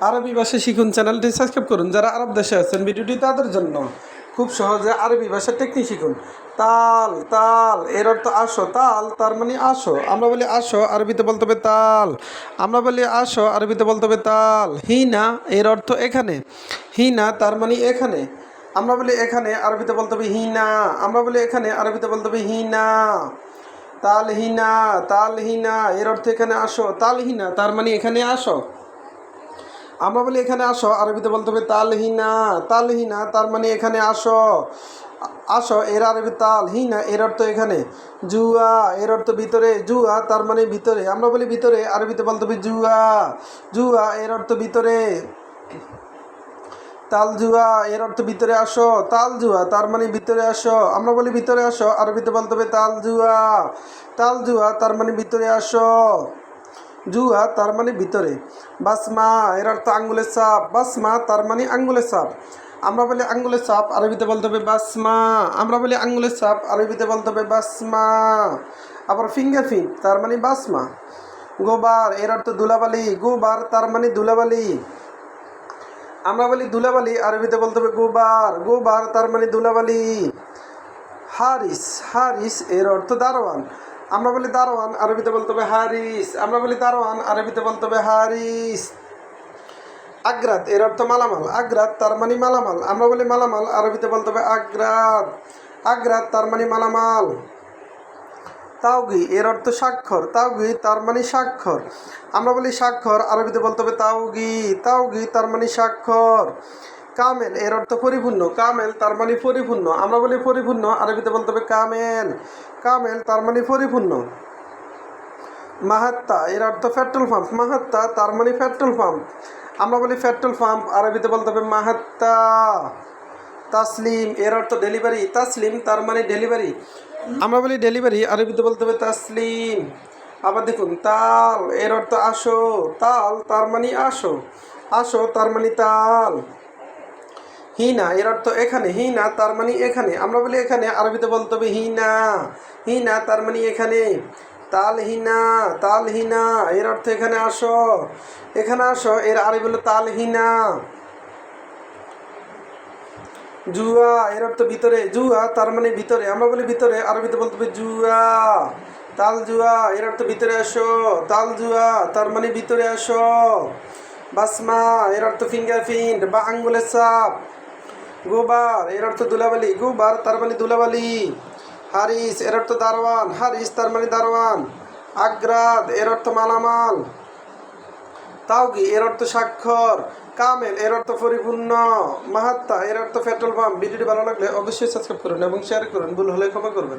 আরবি ভাষা শিখুন, চ্যানেলটি সাবস্ক্রাইব করুন। যারা আরব দেশে আছেন, ভিডিওটি তাদের জন্য খুব সহজে আরবি ভাষার টেকনিক শিখুন। তাল তাল, এর অর্থ আসো, তাল, তার মানে আসো। আমরা বলি আসো, আরবিতে বলতে হবে তাল। আমরা বলি আসো, আরবিতে বলতে হবে তাল। হিনা, এর অর্থ এখানে। হিনা, তার মানে এখানে। আমরা বলি এখানে, আরবিতে বলতে হবে হিনা। আমরা বলি এখানে, আরবিতে বলতে হবে হিনা। তালহিনা তালহিনা এর অর্থ এখানে আসো। তালহিনা তার মানে এখানে আসো। আমরা বলি, এখানে আসো। আরবিতে বলতে হবে, তালহিনা। তালহিনা, তার মানে এখানে আসো। আসো, এর আরবি তাল হিনা এর অর্থ এখানে। জুয়া, এর অর্থ ভিতরে। জুয়া, তার মানে ভিতরে। আমরা বলি ভিতরে, আরবিতে বলতে হবে, জুয়া। জুয়া, এর অর্থ ভিতরে। তাল জুয়া, এর অর্থ ভিতরে আসো। তাল জুয়া, তার মানে ভিতরে আসো। আমরা বলি, ভিতরে আসো। আরবিতে বলতে হবে, তাল জুয়া। তাল জুয়া, তার মানে ভিতরে আসো। জুয়া তার মানে ভিতরে। বাসমা, এর অর্থ আঙ্গুলের সাপ বাসমা তার মানে আঙ্গুলের সাপ আমরা বলি আঙ্গুলের সাপ আরবিতে বলতে হবে বাসমা। আমরা বলি আঙ্গুলের সাপ আরবিতে বলতে হবে বাসমা। আবার ফিঙ্গার প্রিন্ট তার মানে বাসমা। গোবার, এর অর্থ দুলাবালি গোবার তার মানে দুলাবালি আমরা বলি দুলাবালি আরবিতে বলতে হবে গোবার। গোবার তার মানে দুলাবালি হারিস হারিস এর অর্থ দারোয়ান। আমরা বলি দারোয়ান, আরবিতে বলতে হবে হারিস। আমরা বলি দারোয়ান, আরবিতে বলতে হবে হারিস। আগ্রাত, এর অর্থ মালামাল। আগ্রাত তার মানে মালামাল। আমরা বলি মালামাল, আরবিতে বলতে হবে আগ্রাত। আগ্রাত তার মানে মালামাল। তাওগি, এর অর্থ স্বাক্ষর। তাওগি তার মানে স্বাক্ষর। আমরা বলি স্বাক্ষর, আরবিতে বলতে হবে তাওগি। তাওগি তার মানে স্বাক্ষর। কামেল, এর অর্থ পরিপূর্ণ। কামেল তার মানে পরিপূর্ণ। আমরা বলি পরিপূর্ণ, আরবিতে বলতে হবে কামেল। কামেল তার মানে পরিপূর্ণ। মাহাত্তা, এর অর্থ পেট্রোল পাম্প। মাহাত্তা তার মানে পেট্রোল পাম্প। আমরা বলি পেট্রোল পাম্প, আরবিতে বলতে হবে মাহাত্তা। তাসলিম, এর অর্থ ডেলিভারি। তাসলিম তার মানে ডেলিভারি। আমরা বলি ডেলিভারি, আরবিতে বলতে হবে তাসলিম। আবার দেখুন, তাল, এর অর্থ আসো। তাল তার মানে আসো। আসো তার মানে তাল। হিনা, এর অর্থ এখানে, হিনা তার মানে এখানে। আমরা বলি এখানে, আরবিতে বলতে হবে হিনা। হিনা তার মানে এখানে। তাল হিনা তাল হিনা, এর অর্থ এখানে আসো। এখানে আসো, এর আরবি হলো তাল হিনা। জুয়া, এর অর্থ ভিতরে। জুয়া তার মানে ভিতরে। আমরা বলি ভিতরে, আরবিতে বলতে হবে জুয়া। তাল জুয়া, এর অর্থ ভিতরে আসো। তাল জুয়া তার মানে ভিতরে আসো। বাসমা, এর অর্থ ফিঙ্গার প্রিন্ট বা আঙ্গুলের সাপ গোবার, এর অর্থ দুলাবালি গুবার, তার মানে দুলাবালি হারিস, এর অর্থ দারওয়ান হারিস, তার মানে দারওয়ান আগ্রাদ, এর অর্থ মালামাল। তাওগি, এর অর্থ স্বাক্ষর। কামেল, এর অর্থ পরিপূর্ণ। মাহাত্মা এর অর্থ পেট্রোল পাম্প। ভিডিওটি ভালো লাগলে অবশ্যই সাবস্ক্রাইব করুন এবং শেয়ার করুন। ভুল হলে ক্ষমা করবেন।